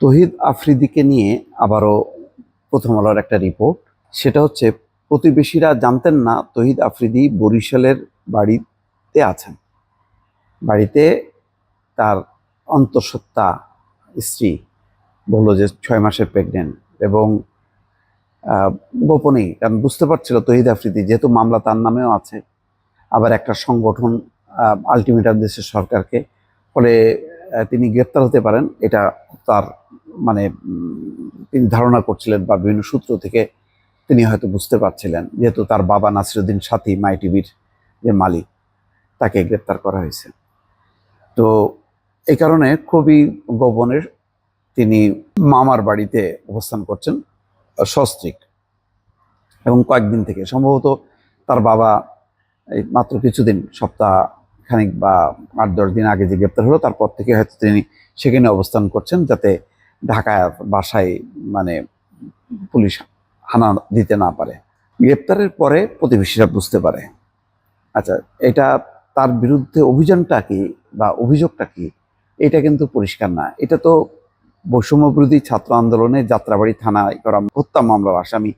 তহিদ আফ্রিদিকে নিয়ে আবারও প্রথম আলোর একটা রিপোর্ট সেটা হচ্ছে, প্রতিবেশীরা জানতেন না তহিদ আফ্রিদি বরিশালের বাড়িতে আছেন। বাড়িতে তার অন্তঃসত্ত্বা স্ত্রী বলল যে, ছয় মাসের প্রেগনেন্ট এবং গোপনেই, কারণ বুঝতে পারছিল তহিদ আফ্রিদি, যেহেতু মামলা তার নামেও আছে, আবার একটা সংগঠন আলটিমেটাম দেশের সরকারকে। ফলে তিনি গ্রেপ্তার হতে পারেন, এটা তার মানে তিনি ধারণা করছিলেন বা বিভিন্ন সূত্র থেকে তিনি হয়তো বুঝতে পারছিলেন, যেহেতু তার বাবা নাসিরুদ্দিন সাথী, মাই টিভির যে মালিক, তাকে গ্রেপ্তার করা হয়েছে। তো এই কারণে খুবই গোপনের তিনি মামার বাড়িতে অবস্থান করছেন, সস্ত্রীক। এবং কয়েকদিন থেকে, সম্ভবত তার বাবা এই মাত্র কিছুদিন, সপ্তাহ খানিক বা আট, দশ দিন আগে যে গ্রেপ্তার হলো, তারপর থেকে হয়তো তিনি সেখানে অবস্থান করছেন, যাতে ঢাকায় বাসায় মানে পুলিশ হানা দিতে না পারে। গ্রেপ্তারের পরে প্রতিবেশীরা বুঝতে পারে। আচ্ছা এটা তার বিরুদ্ধে অভিযানটা কি বা অভিযোগটা কি? এটা কিন্তু পরিষ্কার না। এটা তো বৈষম্য বিরোধী ছাত্র আন্দোলনে যাত্রাবাড়ি থানায় করা হত্যা মামলার আসামি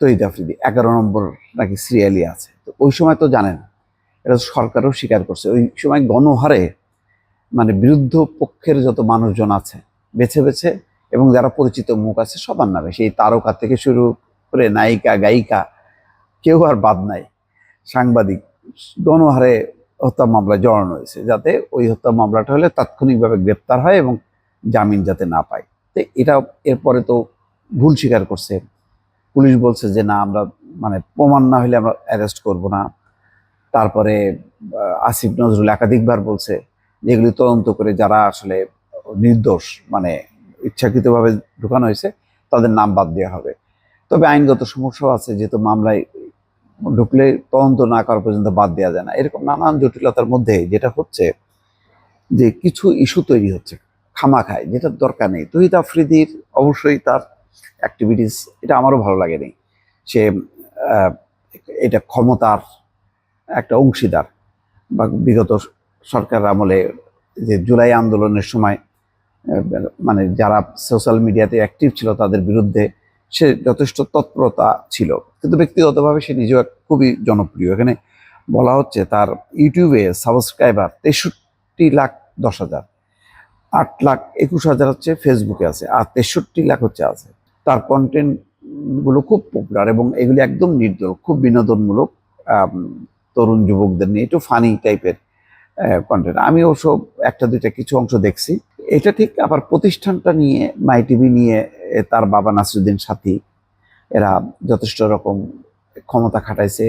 তৈদ আফ্রিদি, এগারো নম্বর নাকি সিরিয়ালি আছে। তো ওই সময় তো জানেন, এটা সরকারও স্বীকার করছে। ওই সময় গণহারে মানে বিরুদ্ধ পক্ষের যত মানুষজন আছে বেছে বেছে এবং যারা পরিচিত মুখ আছে সবার নামে। সেই তারকা থেকে শুরু করে নায়িকা, গায়িকা, কেউ আর বাদ নাই। সাংবাদিক, গণহারে হত্যা মামলায় জড়ানো হয়েছে যাতে ওই হত্যা মামলাটা হলে তাৎক্ষণিকভাবে গ্রেপ্তার হয় এবং জামিন যাতে না পায়। তো এটা এরপরে তো ভুল স্বীকার করছে। পুলিশ বলছে যে, না, আমরা মানে প্রমাণ না হলে আমরা অ্যারেস্ট করব না। তারপরে আসিফ নজরুল একাধিকবার বলছে যেগুলি তদন্ত করে যারা আসলে নির্দোষ মানে ইচ্ছাকৃতভাবে ঢুকানো হয়েছে, তাদের নাম বাদ দেওয়া হবে। তবে আইনগত সমস্যাও আছে, যেহেতু মামলায় ঢুকলে তদন্ত না করা পর্যন্ত বাদ দেওয়া যায় না। এরকম নানান জটিলতার মধ্যে যেটা হচ্ছে যে কিছু ইস্যু তৈরি হচ্ছে, খামাখায়, যেটার দরকার নেই। তহিদ আফ্রিদির অবশ্যই তার অ্যাক্টিভিটিস এটা আমারও ভালো লাগেনি। সে এটা ক্ষমতার একটা অংশীদার। বা বিগত সরকার আমলে যে জুলাই আন্দোলনের সময় মানে যারা সোশ্যাল মিডিয়াতে অ্যাক্টিভ ছিল তাদের বিরুদ্ধে সে যথেষ্ট তৎপরতা ছিল। কিন্তু ব্যক্তিগতভাবে সে নিজেও খুবই জনপ্রিয়। এখানে বলা হচ্ছে তার ইউটিউবে সাবস্ক্রাইবার তেষট্টি লাখ দশ হাজার, আট লাখ একুশ হাজার হচ্ছে ফেসবুকে আছে, আর তেষট্টি লাখ হচ্ছে আছে। তার কন্টেন্টগুলো খুব পপুলার এবং এগুলি একদম নির্দল, খুব বিনোদনমূলক তরুণ যুবকদের নিয়ে, একটু ফানি টাইপের কন্টেন্ট আমি অবশ্য একটা দুইটা কিছু অংশ দেখছি। এটা ঠিক আবার প্রতিষ্ঠানটা নিয়ে মাই টিভি নিয়ে তার বাবা নাসিরুদ্দিন সাথী, এরা যথেষ্ট রকম ক্ষমতা খাটাইছে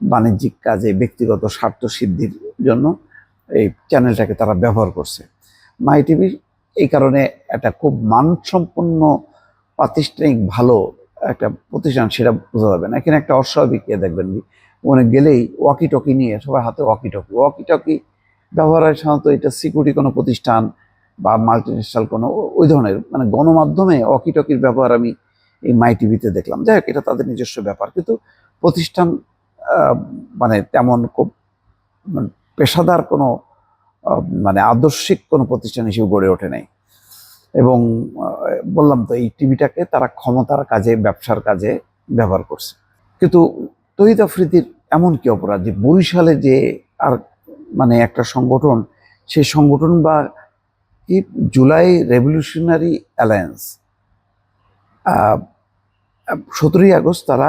বাণিজ্যিক কাজে, ব্যক্তিগত স্বার্থ সিদ্ধির জন্য এই চ্যানেলটাকে তারা ব্যবহার করছে। মাই টিভি এই কারণে একটা খুব মানসম্পন্ন, প্রাতিষ্ঠানিক, ভালো একটা প্রতিষ্ঠান, সেটা বোঝা যাবে না। এখানে একটা অস্বাভাবিক ইয়ে দেখবেন ওখানে গেলেই ওয়াকি টকি নিয়ে সবার হাতে ওয়াকি টকি ওয়াকি টকি ব্যবহার হয় সাধারণত এটা সিকিউরিটি কোনো প্রতিষ্ঠান বা মাল্টিনেশনাল কোনো ওই ধরনের মানে গণমাধ্যমে ওয়াকি টকির ব্যবহার আমি এই মাই টিভিতে দেখলাম। যাই হোক, এটা তাদের নিজস্ব ব্যাপার। কিন্তু প্রতিষ্ঠান মানে তেমন খুব মানে পেশাদার কোনো মানে আদর্শিক কোনো প্রতিষ্ঠান হিসেবে গড়ে ওঠে নাই। এবং বললাম তো, এই টিভিটাকে তারা ক্ষমতার কাজে, ব্যবসার কাজে ব্যবহার করছে। কিন্তু তহিদ আফ্রিদির এমন কি অপরাধ? যে বরিশালে যে আর মানে একটা সংগঠন, সেই সংগঠন বা কি জুলাই রেভলিউশনারি অ্যালায়েন্স। সতেরোই আগস্ট তারা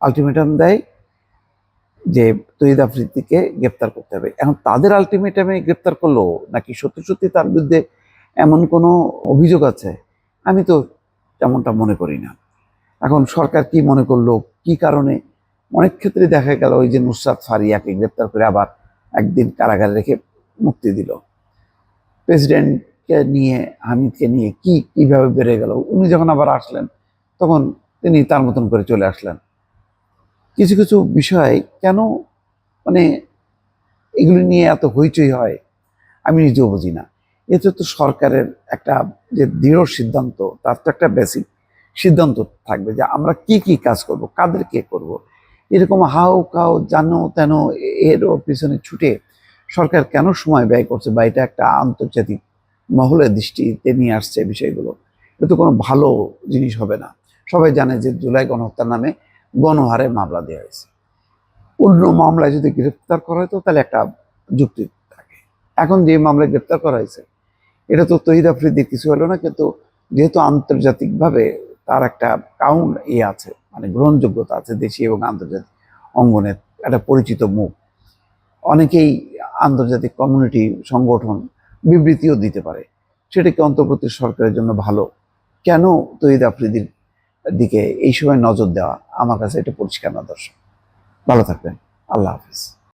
আলটিমেটাম দেয় যে তহিদ আফ্রিদিকে গ্রেপ্তার করতে হবে। এখন তাদের আলটিমেটামে গ্রেপ্তার করল নাকি সত্যি সত্যি তার বিরুদ্ধে এমন কোনো অভিযোগ আছে? আমি তো তেমনটা মনে করি না। এখন সরকার কি মনে করল, কি কারণে? অনেক ক্ষেত্রে দেখা গেল ওই যে নুসরাত ফারিয়াকে গ্রেপ্তার করে আবার একদিন কারাগারে রেখে মুক্তি দিল। প্রেসিডেন্টকে নিয়ে হামিদকে নিয়ে কি, কীভাবে বেড়ে গেল? উনি যখন আবার আসলেন, তখন তিনি তার মতন করে চলে আসলেন। কিছু কিছু বিষয় কেন মানে এগুলি নিয়ে এত হইচই হয়, আমি নিজেও বুঝি না। এতে তো সরকারের একটা যে দৃঢ় সিদ্ধান্ত, তার তো একটা বেসিক সিদ্ধান্ত থাকবে যে আমরা কি কি কাজ করব, কাদের কে করব। এরকম হাও, কাও, জানো, তেন এর পিছনে ছুটে সরকার কেন সময় ব্যয় করছে বা এটা একটা আন্তর্জাতিক মহলের দৃষ্টিতে নিয়ে আসছে বিষয়গুলো, এটা তো কোনো ভালো জিনিস হবে না। সবাই জানে যে জুলাই গণহত্যার নামে গণহারে মামলা দেওয়া হয়েছে। অন্য মামলায় যদি গ্রেপ্তার করা হতো, তাহলে একটা যুক্তি থাকে। এখন যে মামলায় গ্রেপ্তার করা হয়েছে, এটা তো তহিদ আফ্রিদির কিছু হলো না, কিন্তু যেহেতু আন্তর্জাতিকভাবে তার একটা কাউন্ট ইয়ে আছে মানে গ্রহণযোগ্যতা আছে দেশি এবং আন্তর্জাতিক অঙ্গনের একটা পরিচিত মুখ। অনেকেই আন্তর্জাতিক কমিউনিটি সংগঠন বিবৃতিও দিতে পারে। সেটাকে অন্তর্বর্তী সরকারের জন্য ভালো? কেন তৈরি আফ্রিদির দিকে এই সময় নজর দেওয়া? আমার কাছে এটা পরিষ্কার না, দর্শক। ভালো থাকবেন। আল্লাহ হাফিজ।